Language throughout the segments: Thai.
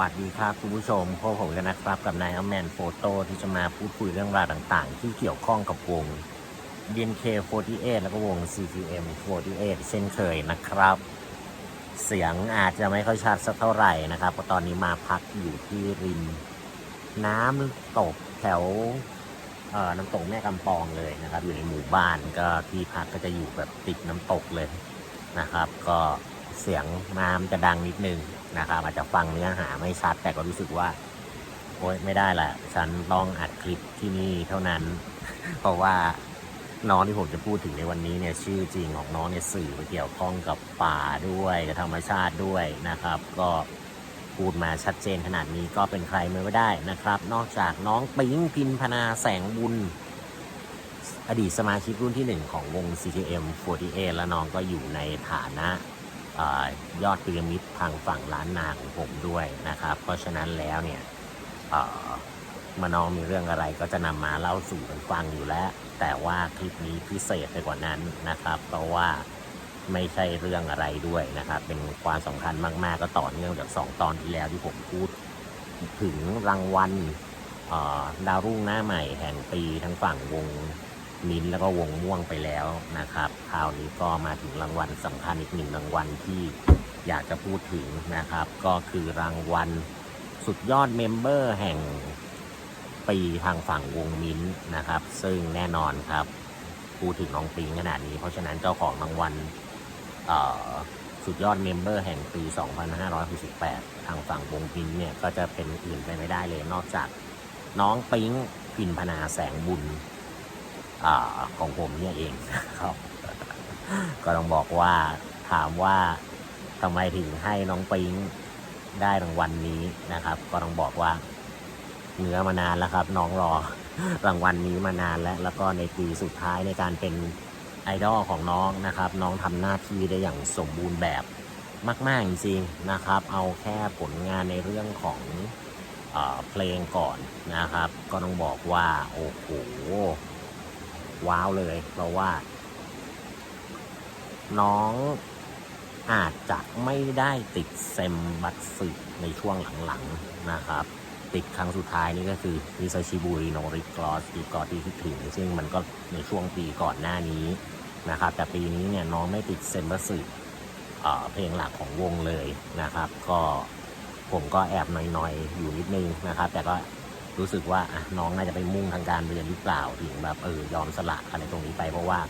วัสดีครับคุณผู้ชมพบผมกันนะครับกับนายอัมแมนโฟโต้ที่จะมาพูดคุยเรื่องราวต่างๆ ที่เกี่ยวข้องกับวง DNK48 แล้วก็วง CGM48 เช่นเคยนะครับ เสียงอาจจะไม่ค่อยชัดสักเท่าไหร่นะครับเพราะตอนนี้มาพักอยู่ที่ริม น้ำตกแถวเอ่อน้ำตกแม่กำปองเลยนะครับ อยู่ในหมู่บ้านก็ที่พักก็จะอยู่แบบติดน้ำตกเลยนะครับ ก็เสียงน้ำจะดังนิดนึง นะครับอาจจะฟังเนื้อหาไม่ชัด แต่ก็รู้สึกว่า โอ๊ยไม่ได้แหละฉันต้องอัดคลิปที่นี่เท่านั้น เพราะว่าน้องที่ผมจะพูดถึงในวันนี้เนี่ยชื่อจริงของน้องเนี่ยสื่อไปเกี่ยวข้องกับป่าด้วยกับธรรมชาติด้วยนะครับ ก็พูดมาชัดเจนขนาดนี้ก็เป็นใครไม่ได้นะครับ นอกจากน้องปิ๊งพินพนาแสงบุญ อดีตสมาชิกรุ่นที่หนึ่งของวง CTM48 แล้วน้องก็อยู่ในฐานะ ยอดพีระมิดทางฝั่งล้านนาของผมด้วยนะครับ เพราะฉะนั้นแล้วเนี่ยมาน้องมีเรื่องอะไรก็จะนำมาเล่าสู่กันฟังอยู่แล้ว แต่ว่าคลิปนี้พิเศษไปกว่านั้นนะครับ เพราะว่าไม่ใช่เรื่องอะไรด้วยนะครับ เป็นความสำคัญมาก ๆ ก็ต่อเนื่องจาก 2 ตอนที่แล้วที่ผมพูดถึงรางวัลดาวรุ่งหน้าใหม่แห่งปีทั้งฝั่งวง มินแล้วก็วงม่วงไปแล้วนะครับคราวนี้ก็มาถึงรางวัลสำคัญอีกหนึ่งรางวัลที่อยากจะพูดถึงนะครับ ก็คือรางวัลสุดยอดเมมเบอร์แห่งปีทางฝั่งวงมินนะครับ ซึ่งแน่นอนครับพูดถึงน้องปิงขนาดนี้ เพราะฉะนั้นเจ้าของรางวัลสุดยอดเมมเบอร์แห่งปี 2568 ทางฝั่งวงมินเนี่ยก็จะเป็นอื่นไปไม่ได้เลยนอกจากน้องปิงพินพนาแสงบุญ อของผมเนี่ยเองครับ ก็ต้องบอกว่าถามว่าทำไมถึงให้น้องปิงได้รางวัลนนี้นะครับ ก็ต้องบอกว่าเนื้อมานานแล้วครับ น้องรอรางวัลนนี้มานานแล้ว แล้วก็ในปีสุดท้ายในการเป็นไอดอลของน้องนะครับ น้องทำหน้าที่ได้อย่างสมบูรณ์แบบมาก ๆ จริงๆนะครับ เอาแค่ผลงานในเรื่องของเอเพลงก่อนนะครับ ก็ต้องบอกว่า โอ้โห ว้าวเลย เพราะว่า น้องอาจจะไม่ได้ติดเซมบัตสึในช่วงหลังๆนะครับ ติดครั้งสุดท้ายนี่ก็คือมิซาชิบุริโนริกรอสอีกอที่คิดถึง ซึ่งมันก็ในช่วงปีก่อนหน้านี้นะครับ แต่ปีนี้เนี่ยน้องไม่ติดเซมบัตสึเอ่เพลงหลักของวงเลยนะครับ ก็ผมก็แอบหน่อยๆ อยู่นิดนึงนะครับ แต่ก็ รู้สึกว่าน้องน่าจะไปมุ่งทางการเรียนหรือเปล่าถึงแบบเออยอมสละอะไรตรงนี้ไปเพราะว่า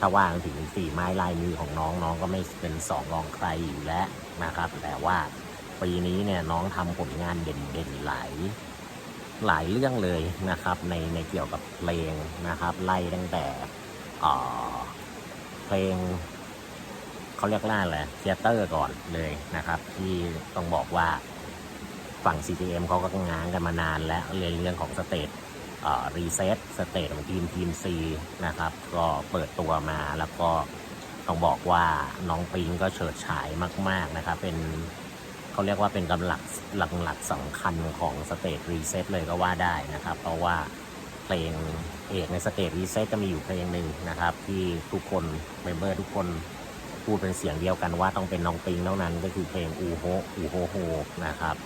ถ้าว่ากันถึงสี่ไม้ลายมือของน้องน้องก็ไม่เป็นสองรองใครอยู่แล้วนะครับ แต่ว่าปีนี้เนี่ยน้องทำผลงานเด่นๆหลายหลายเรื่องเลยนะครับ ในในเกี่ยวกับเพลงนะครับ ไล่ตั้งแต่เอ่อเพลงเขาเรียกล่าอะไรเทเตอร์ก่อนเลยนะครับ ที่ต้องบอกว่า ฝั่ง CTM เขาก็ง้างกันมานานแล้วเรื่องเรื่องของสเตตรีเซ็ตสเตตของทีมทีม C นะครับ ก็เปิดตัวมาแล้วก็ต้องบอกว่าน้องปิงก็เฉิดฉายมาก ๆ นะครับ เป็นเขาเรียกว่าเป็นกำลังหลักหลักสำคัญของสเตตรีเซ็ตเลยก็ว่าได้นะครับ เพราะว่าเพลงเอกในสเตตรีเซ็ตจะมีอยู่เพลงหนึ่งนะครับ ที่ทุกคนเมมเบอร์ทุกคนพูดเป็นเสียงเดียวกันว่าต้องเป็นน้องปิงเท่านั้นก็คือเพลงอูโฮอูโฮโฮนะครับ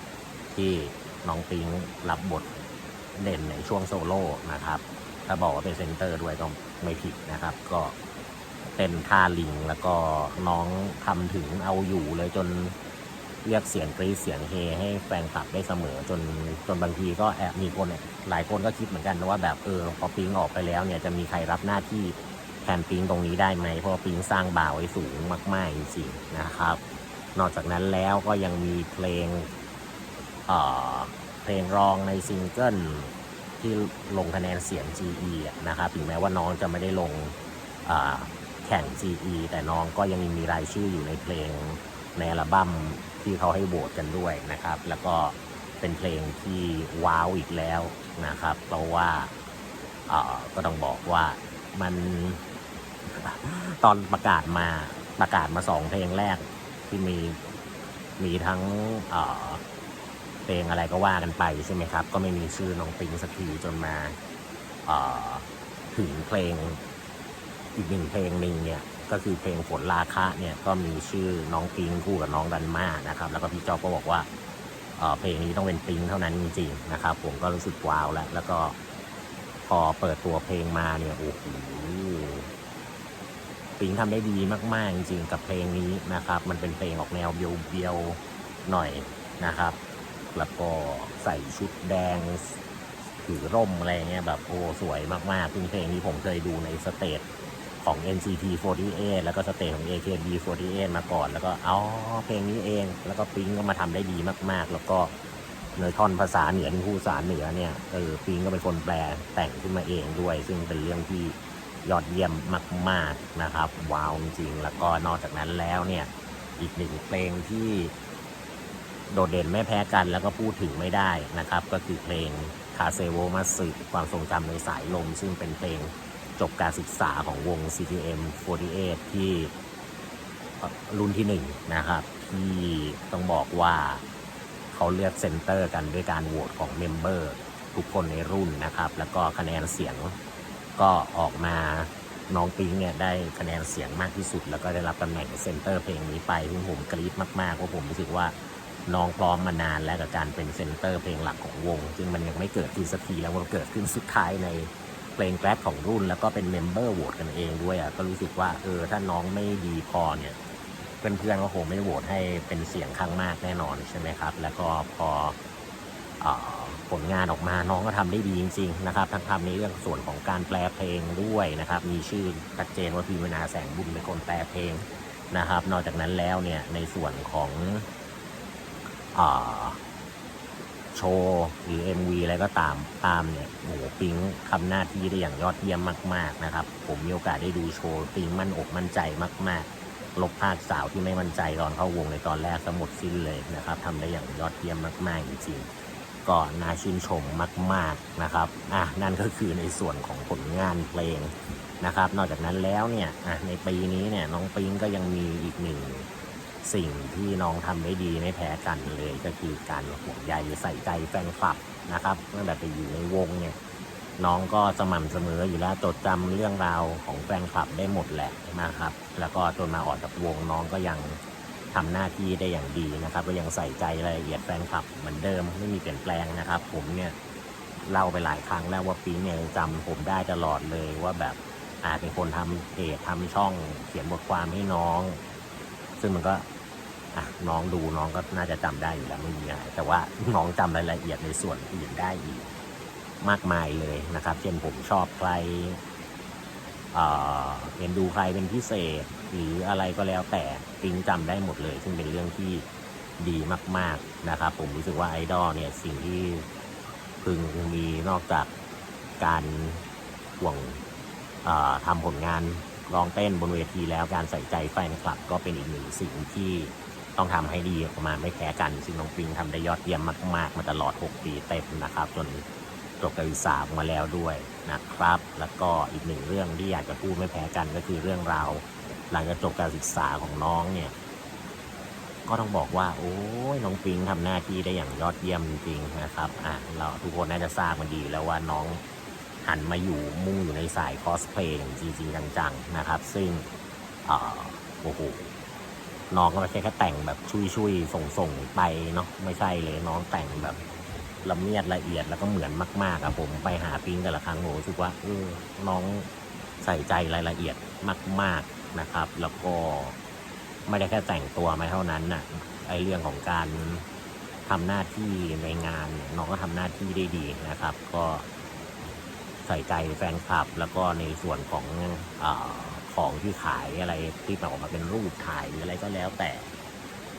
ที่น้องปิงรับบทเด่นในช่วงโซโล่นะครับ ถ้าบอกว่าเป็นเซนเตอร์ด้วยก็ไม่ผิดนะครับ ก็เต้นท่าลิงแล้วก็น้องทำถึงเอาอยู่เลยจนเรียกเสียงกรีเสียงเฮให้แฟนคลับได้เสมอจนจนบางทีก็แอบมีคนหลายคนก็คิดเหมือนกันนะว่าแบบเออพอปิงออกไปแล้วเนี่ยจะมีใครรับหน้าที่แทนปิงตรงนี้ได้ไหมเพราะปิงสร้างบ่าวไว้สูงมาก ๆ จริงๆนะครับ นอกจากนั้นแล้วก็ยังมีเพลง เพลงรองในซิงเกิลที่ลงคะแนนเสียง GE อนะครับถึงแม้ว่าน้องจะไม่ได้ลงแข่ง GE แต่น้องก็ยังมีรายชื่ออยู่ในเพลงในอัลบั้มที่เขาให้โหวตกันด้วยนะครับ แล้วก็เป็นเพลงที่ว้าวอีกแล้วนะครับ เพราะว่าก็ต้องบอกว่ามันตอนประกาศมาประกาศมาสองเพลงแรกที่มีมีทั้ง เพลงอะไรก็ว่ากันไปใช่ไหมครับ ก็ไม่มีชื่อน้องปิงสักทีจนมาถึงเพลงอีกหนึ่งเพลงหนึ่งเนี่ยก็คือเพลงฝนราคะเนี่ยก็มีชื่อน้องปิงคู่กับน้องดันมานะครับ แล้วก็พี่จอบก็บอกว่าเพลงนี้ต้องเป็นปิงเท่านั้นจริงๆนะครับ ผมก็รู้สึกว้าวแล้ว แล้วก็พอเปิดตัวเพลงมาเนี่ยโอ้โหปิงทำได้ดีมากๆจริงๆกับเพลงนี้นะครับ มันเป็นเพลงออกแนวเบียวๆหน่อยนะครับ แล้วก็ใส่ชุดแดงถือร่มอะไรเงี้ยแบบโอ้สวยมากๆซึ่งเพลงนี้ผมเคยดูในสเตจของ NCT 48แล้วก็สเตจของ AKB 48มาก่อน แล้วก็อ๋อเพลงนี้เอง แล้วก็ปิงก็มาทำได้ดีมาก ๆ แล้วก็เนื้อท่อนภาษาเหนือที่พูดภาษาเหนือเนี่ยเออปิงก็เป็นคนแปลแต่งขึ้นมาเองด้วย ซึ่งเป็นเรื่องที่ยอดเยี่ยมมาก ๆนะครับ ว้าวจริงๆแล้วก็นอกจากนั้นแล้วเนี่ยอีกหนึ่งเพลงที่ โดดเด่นไม่แพ้กันแล้วก็พูดถึงไม่ได้นะครับ ก็คือเพลงคาเซโวมาสึความทรงจำในสายลม ซึ่งเป็นเพลงจบการศึกษาของวง CTM 48ที่รุ่นที่หนึ่งนะครับ ที่ต้องบอกว่าเขาเลือกเซนเตอร์กันด้วยการโหวตของเมมเบอร์ทุกคนในรุ่นนะครับ แล้วก็คะแนนเสียงก็ออกมาน้องปิงเนี่ยได้คะแนนเสียงมากที่สุด แล้วก็ได้รับตำแหน่งเซนเตอร์เพลงนี้ไปซึ่งผมกรี๊ดมากๆเพราะผมรู้สึกว่า น้องพร้อมมานานแล้วกับการเป็นเซนเตอร์เพลงหลักของวง ซึ่งมันยังไม่เกิดขึ้นสักทีแล้วมันเกิดขึ้นสุดท้ายในเพลงแกร็ของรุ่นแล้วก็เป็นเมมเบอร์โหวตกันเองด้วยอะก็รู้สึกว่าเออถ้าน้องไม่ดีพอเนี่ยเพื่อนๆก็คงไม่โหวตให้เป็นเสียงข้างมากแน่นอนใช่ไหมครับ แล้วก็พออผลงานออกมาน้องก็ทำได้ดีจริงๆนะครับทั้งทำในเรื่องส่วนของการแปลเพลงด้วยนะครับ มีชื่อชัดเจนว่าพิมนาแสงบุญเป็นคนแปลเพลงนะครับ นอกจากนั้นแล้วเนี่ยในส่วนของ โชว์หรือ MV อะไรก็ตามตามเนี่ยโอ้โหปิงทำหน้าที่ได้อย่างยอดเยี่ยมมาก ๆนะครับ ผมมีโอกาสได้ดูโชว์ปิงมั่นอกมั่นใจมาก ๆ ลบภาคสาวที่ไม่มั่นใจตอนเข้าวงในตอนแรกสมดสิ้นเลยนะครับทำได้อย่างยอดเยี่ยมมาก ๆ จริงๆก็น่าชื่นชมมาก ๆนะครับอะนั่นก็คือในส่วนของผลงานเพลงนะครับ นอกจากนั้นแล้วเนี่ยอะในปีนี้เนี่ยน้องปิงก็ยังมีอีกหนึ่ง สิ่งที่น้องทำได้ดีไม่แพ้กันเลยก็คือการห่วงใยใส่ใจแฟนคลับนะครับตั้งแต่ไปอยู่ในวงเนี่ยน้องก็สม่ำเสมออยู่แล้วจดจำเรื่องราวของแฟนคลับได้หมดแหละนะครับ แล้วก็จนมาออกจากวงน้องก็ยังทำหน้าที่ได้อย่างดีนะครับ ก็ยังใส่ใจรายละเอียดแฟนคลับเหมือนเดิมไม่มีเปลี่ยนแปลงนะครับ ผมเนี่ยเล่าไปหลายครั้งแล้วว่าปีเนี่ยจำผมได้ตลอดเลยว่าแบบอาจเป็นคนทำเพจทำช่องเขียนบทความให้น้อง ซึ่งมันก็ อะน้องดูน้องก็น่าจะจำได้อยู่แล้วไม่มีอะไรแต่ว่าน้องจำรายละเอียดในส่วนอื่นได้อีกมากมายเลยนะครับ เช่นผมชอบใครเออเห็นดูใครเป็นพิเศษ หรืออะไรก็แล้วแต่ปิงจำได้หมดเลย ซึ่งเป็นเรื่องที่ดีมาก ๆนะครับ ผมรู้สึกว่าไอดอลเนี่ยสิ่งที่พึงมีนอกจากการห่วงเอ่อทำผลงานร้องเต้นบนเวทีแล้วการใส่ใจแฟนคลับก็เป็นอีกหนึ่งสิ่งที่ ต้องทำให้ดีออกมาไม่แพ้กัน ซึ่งน้องปิงทำได้ยอดเยี่ยมมากๆมาตลอด 6 ปีเต็มนะครับ จนจบการศึกษามาแล้วด้วยนะครับ แล้วก็อีกหนึ่งเรื่องที่อยากจะพูดไม่แพ้กันก็คือเรื่องราวหลังจากจบการศึกษาของน้องเนี่ยก็ต้องบอกว่า โอ้ยน้องปิงทำหน้าที่ได้อย่างยอดเยี่ยมจริงๆนะครับอะเราทุกคนน่าจะทราบมันดีแล้วว่าน้องหันมาอยู่มุ่งอยู่ในสายคอสเพลย์จริงๆจังๆนะครับ ซึ่งอ่อโอ้โห น้องก็ไม่ใช่แค่แต่งแบบชุยๆส่งๆไปเนาะไม่ใช่เลยน้องแต่งแบบละเมียดละเอียดแล้วก็เหมือนมากๆอะผมไปหาปิ้งแต่ละครั้งโหรู้สึกว่าเออน้องใส่ใจรายละเอียดมาก ๆนะครับ แล้วก็ไม่ได้แค่แต่งตัวมาเท่านั้นน่ะไอเรื่องของการทำหน้าที่ในงานเนี่ยน้องก็ทำหน้าที่ได้ดีนะครับ ก็ใส่ใจแฟนคลับ แล้วก็ในส่วนของออ ของที่ขายอะไรที่ออกมาเป็นรูปถ่ายหรืออะไรก็แล้วแต่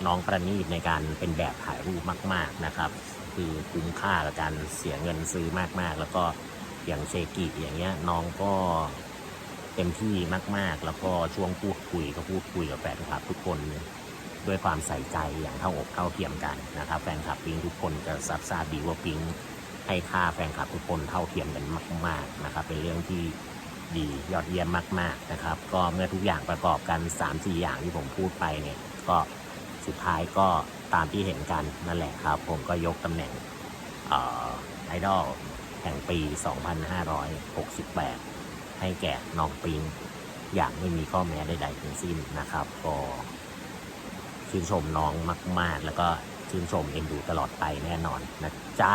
น้องประณีตในการเป็นแบบถ่ายรูปมาก ๆนะครับ คือคุ้มค่ากับการเสียเงินซื้อมากๆ แล้วก็อย่างเชกิอย่างเงี้ยน้องก็เต็มที่มาก ๆ แล้วก็ช่วงพูดคุยก็พูดคุยกับแฟนคลับทุกคนด้วยความใส่ใจอย่างเท่าอกเท่าเทียมกันนะครับ แฟนคลับปิงทุกคนจะซับซาบดีว่าปิงให้ค่าแฟนคลับทุกคนเท่าเทียมกันมาก ๆนะครับ เป็นเรื่องที่ ดียอดเยี่ยมมาก ๆนะครับ ก็เมื่อทุกอย่างประกอบกัน 3-4 อย่างที่ผมพูดไปเนี่ยก็สุดท้ายก็ตามที่เห็นกันนั่นแหละครับ ผมก็ยกตำแหน่งไอดอลแห่งปี 2568 ให้แก่น้องปิงอย่างไม่มีข้อแม้ใดๆทั้งสิ้นนะครับ ก็ชื่นชมน้องมาก ๆ แล้วก็ชื่นชมเอ็นดูตลอดไปแน่นอนนะจ๊ะ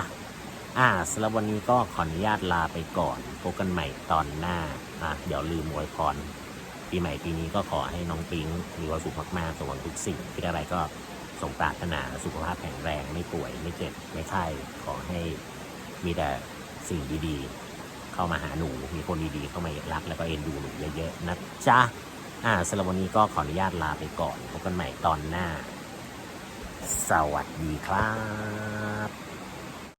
อ่าสำหรับวันนี้ก็ขออนุญาตลาไปก่อน พบกันใหม่ตอนหน้า อะ เดี๋ยวลืมอวยพรปีใหม่ปีนี้ก็ขอให้น้องปิงมีความสุขมากๆสมหวังทุกสิ่งคิดอะไรก็สมปรารถนาสุขภาพแข็งแรงไม่ป่วยไม่เจ็บไม่ไข้ขอให้มีแต่สิ่งดีๆ เข้ามาหาหนู มีคนดีๆ เข้ามารักแล้วก็เอ็นดูหนูเยอะๆนะจ๊ะอ่าสำหรับวันนี้ก็ขออนุญาตลาไปก่อนพบกันใหม่ตอนหน้า สวัสดีครับ